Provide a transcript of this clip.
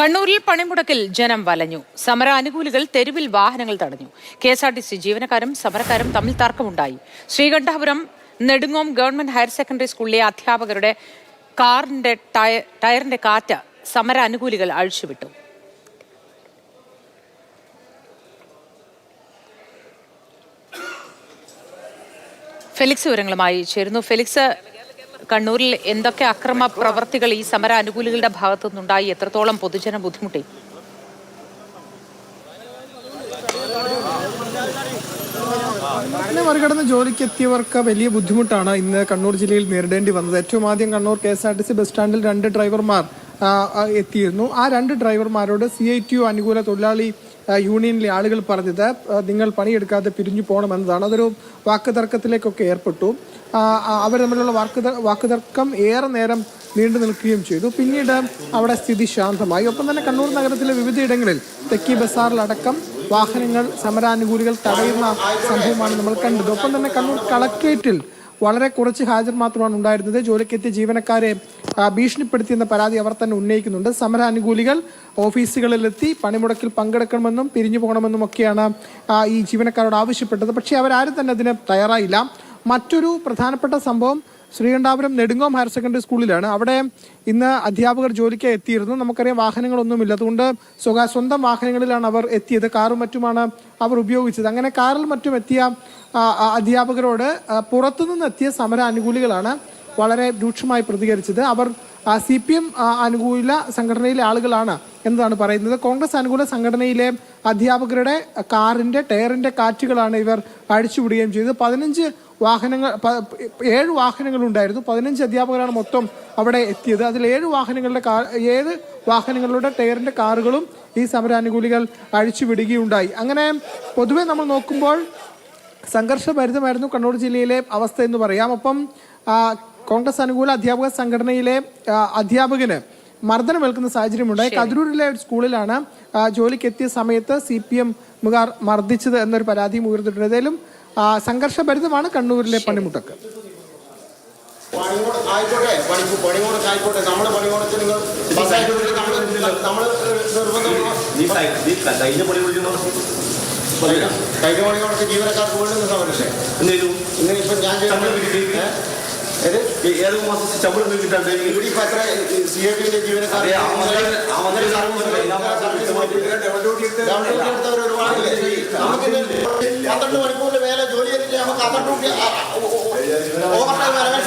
കണ്ണൂരിൽ പണിമുടക്കിൽ ജനം വലഞ്ഞു. സമര അനുകൂലികൾ തെരുവിൽ വാഹനങ്ങൾ തടഞ്ഞു. K S R T C ജീവനക്കാരും സമരക്കാരും തമ്മിൽ തർക്കമുണ്ടായി. Sreekandapuram Nedungome government higher secondary സ്കൂളിലെ അധ്യാപകരുടെ കാറിന്റെ ടയ- ടയറിന്റെ കാറ്റ് സമര അനുകൂലികൾ അഴിച്ചുവിട്ടു. ഫെലിക്സ് വിവരങ്ങളുമായി ചേരുന്നു. ഫെലിക്സ് കണ്ണൂരിൽ എന്തൊക്കെ അക്രമ പ്രവർത്തികൾ ഈ സമര അനുകൂലികളുടെ ഭാഗത്തു നിന്നുണ്ടായി എത്രത്തോളം പൊതുജന ബുദ്ധിമുട്ടി? മറികടന്ന് ജോലിക്കെത്തിയവർക്ക് വലിയ ബുദ്ധിമുട്ടാണ് ഇന്ന് കണ്ണൂർ ജില്ലയിൽ നേരിടേണ്ടി വന്നത്. ഏറ്റവും ആദ്യം Kannur K S R T C bus സ്റ്റാൻഡിൽ രണ്ട് ഡ്രൈവർമാർ എത്തിയിരുന്നു. ആ രണ്ട് ഡ്രൈവർമാരോട് സി ഐ ടി യു അനുകൂല തൊഴിലാളി യൂണിയനിലെ ആളുകൾ പറഞ്ഞത് നിങ്ങൾ പണിയെടുക്കാതെ പിരിഞ്ഞു പോകണമെന്നതാണ്. അതൊരു വാക്കുതർക്കത്തിലേക്കൊക്കെ ഏർപ്പെട്ടു. അവർ തമ്മിലുള്ള വാക്ക് വാക്കുതർക്കം ഏറെ നേരം നീണ്ടു നിൽക്കുകയും ചെയ്തു. പിന്നീട് അവിടെ സ്ഥിതി ശാന്തമായി. ഒപ്പം തന്നെ കണ്ണൂർ നഗരത്തിലെ വിവിധയിടങ്ങളിൽ തെക്കി ബസാറിലടക്കം വാഹനങ്ങൾ സമരാനുകൂലികൾ തടയുന്ന സംഭവമാണ് നമ്മൾ കണ്ടത്. ഒപ്പം തന്നെ കണ്ണൂർ കളക്ട്രേറ്റിൽ വളരെ കുറച്ച് ഹാജർ മാത്രമാണ് ഉണ്ടായിരുന്നത്. ജോലിക്കെത്തിയ ജീവനക്കാരെ ഭീഷണിപ്പെടുത്തിയെന്ന പരാതി അവർ തന്നെ ഉന്നയിക്കുന്നുണ്ട്. സമരാനുകൂലികൾ ഓഫീസുകളിലെത്തി പണിമുടക്കിൽ പങ്കെടുക്കണമെന്നും പിരിഞ്ഞു പോകണമെന്നും ഒക്കെയാണ് ഈ ജീവനക്കാരോട് ആവശ്യപ്പെട്ടത്. പക്ഷേ അവരാരും തന്നെ അതിന് തയ്യാറായില്ല. മറ്റൊരു പ്രധാനപ്പെട്ട സംഭവം ശ്രീകണ്ഠാപുരം നെടുങ്ങോം ഹയർ സെക്കൻഡറി സ്കൂളിലാണ്. അവിടെ ഇന്ന് അധ്യാപകർ ജോലിക്ക് എത്തിയിരുന്നു. നമുക്കറിയാം വാഹനങ്ങളൊന്നുമില്ല അതുകൊണ്ട് സ്വകാ സ്വന്തം വാഹനങ്ങളിലാണ് അവർ എത്തിയത്. കാറും മറ്റുമാണ് അവർ ഉപയോഗിച്ചത്. അങ്ങനെ കാറിൽ മറ്റും എത്തിയ അധ്യാപകരോട് പുറത്തുനിന്ന് എത്തിയ സമര അനുകൂലികളാണ് വളരെ രൂക്ഷമായി പ്രതികരിച്ചത്. അവർ സി പി എം അനുകൂല സംഘടനയിലെ ആളുകളാണ് എന്നതാണ് പറയുന്നത്. കോൺഗ്രസ് അനുകൂല സംഘടനയിലെ അധ്യാപകരുടെ കാറിന്റെ ടയറിന്റെ കാറ്റുകളാണ് ഇവർ അഴിച്ചുവിടുകയും ചെയ്തത്. പതിനഞ്ച് വാഹനങ്ങൾ ഏഴ് വാഹനങ്ങൾ ഉണ്ടായിരുന്നു. പതിനഞ്ച് അധ്യാപകരാണ് മൊത്തം അവിടെ എത്തിയത്. അതിൽ ഏഴ് വാഹനങ്ങളുടെ കാർ ഏഴ് വാഹനങ്ങളുടെ ടയറിന്റെ കാറുകളും ഈ സമരാനുകൂലികൾ അഴിച്ചുവിടുകയുണ്ടായി. അങ്ങനെ പൊതുവെ നമ്മൾ നോക്കുമ്പോൾ സംഘർഷഭരിതമായിരുന്നു കണ്ണൂർ ജില്ലയിലെ അവസ്ഥ എന്ന് പറയാം. ഒപ്പം ആ, കോൺഗ്രസ് അനുകൂല അധ്യാപക സംഘടനയിലെ അധ്യാപകന് മർദ്ദനമേൽക്കുന്ന സാഹചര്യമുണ്ടായി കതിരൂരിലെ ഒരു സ്കൂളിലാണ് ആ, ജോലിക്ക് എത്തിയ സമയത്ത് സി പി എം മുകാർ മർദ്ദിച്ചത് എന്നൊരു പരാതിയും ഉയർന്നിട്ടുണ്ട്. ഏതായാലും സംഘർഷഭരിതമാണ് കണ്ണൂരിലെ പണിമുട്ടക്ക് പണിമുടക്ക്. ആയിക്കോട്ടെ. പണി പണിമുടക്ക് ആയിക്കോട്ടെ. നമ്മുടെ പണിമുടക്ക് നിങ്ങൾ നമ്മൾ കഴിഞ്ഞ പണിമുടക്ക്. ജീവനക്കാർക്ക് വീണ്ടും ഞാൻ. ഏത് മാസം ശമ്പളം നമുക്ക് പന്ത്രണ്ട് മണിക്കൂറിൽ മേലെ ജോലി നമുക്ക് പന്ത്രണ്ട് ഓവർ ടൈം അലവൻസ്